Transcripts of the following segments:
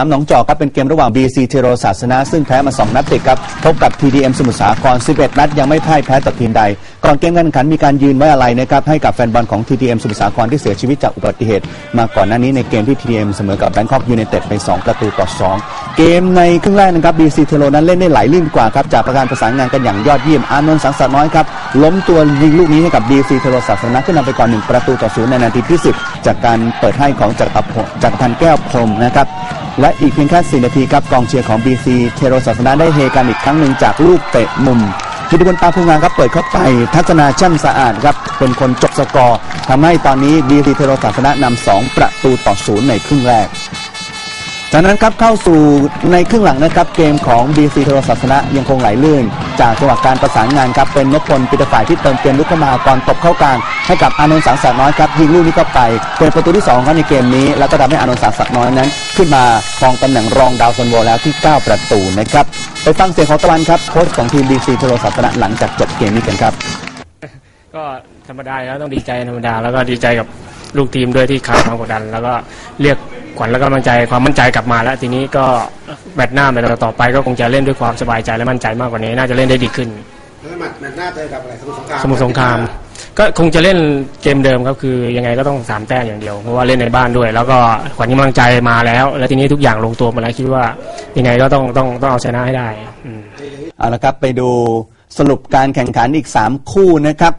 น้ำหนองจอกครับเป็นเกมระหว่าง BC เทโรศาสนา ซึ่งแพ้มา 2 นัดติดครับ พบกับ TDM สมุทรสาคร 11 นัด ยังไม่พ่ายแพ้ต่อทีมใด ก่อนเกมการแข่งขันมีการยืนไว้อะไรนะครับให้กับแฟนบอลของ TDM สมุทรสาครที่เสียชีวิตจากอุบัติเหตุ มาก่อนหน้านี้ในเกมที่ TDM เสมอกับ Bangkok United ไป 2 ประตูต่อ 2 เกมในครึ่งแรกนะครับ BC เทโรนั้นเล่นได้ไหลลื่นกว่าครับจากประการประสานงานกันอย่างยอดเยี่ยมอานนท์สังสรร์น้อยครับล้มตัวยิงลูกนี้ให้กับ BC เทโรศาสนาขึ้นนำไปก่อนหนึ่งประตูต่อศูนย์ในนาทีที่ 10 จากการเปิดให้ของจักรพันธ์แก้วพรมนะครับ และอีกเพียงแค่ 4 นาทีครับกองเชียร์ของ BC เทโรศาสนาได้เฮกันอีกครั้งหนึ่งจากลูกเตะมุมพิธีพลตาพูงานครับเปิดเข้าไป ทัศนาช่ำสะอาดครับ เป็นคนจบสกอร์ทำให้ตอนนี้ BC เทโรศาสนานำ2ประตูต่อศูนย์ในครึ่งแรก จากนั้นครับเข้าสู่ในครึ่งหลังนะครับเกมของ BC เทโรศาสนะยังคงไหลลื่น จากจังหวะการประสานงานครับเป็นนพพลปิตฝ่ายที่เติมเกมลุกเข้ามาก่อนตบเข้ากลางให้กับอานนท์สังสรรค์น้อยครับยิงลูกนี้เข้าไปเป็นประตูที่2ของเขาในเกมนี้ แล้วก็ทำให้อานนท์สังสรรค์น้อยนั้น ขึ้นมาครองตำแหน่งรองดาวซันโวแล้วที่ 9 ประตูนะครับไปฟังเสียงของตะวันครับโค้ชของทีม BC เทโรศาสนะหลังจากจบเกมนี้กันครับ ก็ธรรมดาแล้วต้องดีใจธรรมดาแล้วก็ดีใจกับลูกทีมด้วยที่ขาดความกดดัน แล้วก็เรียก ขวัญแล้วก็กำลังใจความมั่นใจกลับมาแล้ว ทีนี้ก็แมตช์หน้าแมตช์ต่อไปก็คงจะเล่นด้วยความสบายใจและมั่นใจมากกว่านี้ น่าจะเล่นได้ดีขึ้นแล้วแมตช์แมตช์หน้าเจอกับอะไรสมุทรสงครามสมุทรสงคราม ก็คงจะเล่นเกมเดิมครับคือยังไงก็ต้องสามแต้มอย่างเดียวเพราะว่าเล่นในบ้านด้วย แล้วก็ขวัญกำลังใจมาแล้ว แล้วทีนี้ทุกอย่างลงตัวหมาแล้วคิดว่ายังไงก็ต้องต้องต้องเอาชนะให้ได้อืมเอาละครับไปดูสรุปการแข่งขันอีก 3 คู่นะครับ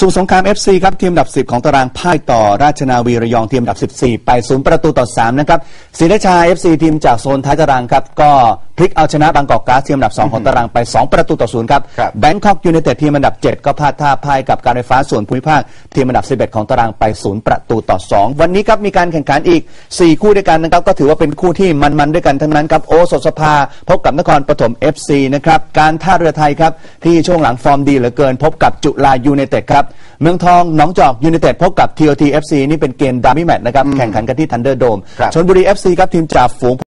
สู่สงคราม FC ครับทีมอันดับ 10 ของตารางพ่ายต่อราชนาวีระยองทีมอันดับ 14 ไปศูนย์ประตูต่อ 3 นะครับศรีราชา FC ทีมจากโซนท้ายตารางครับก็ พลิกเอาชนะบางกอกก๊าซทีมอันดับ 2 ของตารางไป 2 ประตูต่อศูนย์ครับครับ แบงคอกยู n นเต็ดทีมอันดับ 7 ก็พลาดท่าพ่ายกับการไฟฟ้าส่วนภูมิภาค ทีมอันดับ 11 ของตารางไปศูนย์ประตูต่อ 2 วันนี้ครับ มีการแข่งขันอีก 4 คู่ด้วยกันนะครับ ก็ถือว่าเป็นคู่ที่มันๆด้วยกันทั้งนั้นครับ โอสถสภา พบกับนครปฐม FC นะครับ การท่าเรือไทยครับ ที่ช่วงหลังฟอร์มดีเหลือเกิน พบกับจุฬายูไนเต็ดครับ เมืองทองหนองจอกยูไนเต็ดพบกับ TOT FC นี่เป็นเกมดาร์บี้แมตช์นะครับแข่งขันกันที่ทันเดอร์โดมครับ ชลบุรี FC ครับทีมจ่าฝูง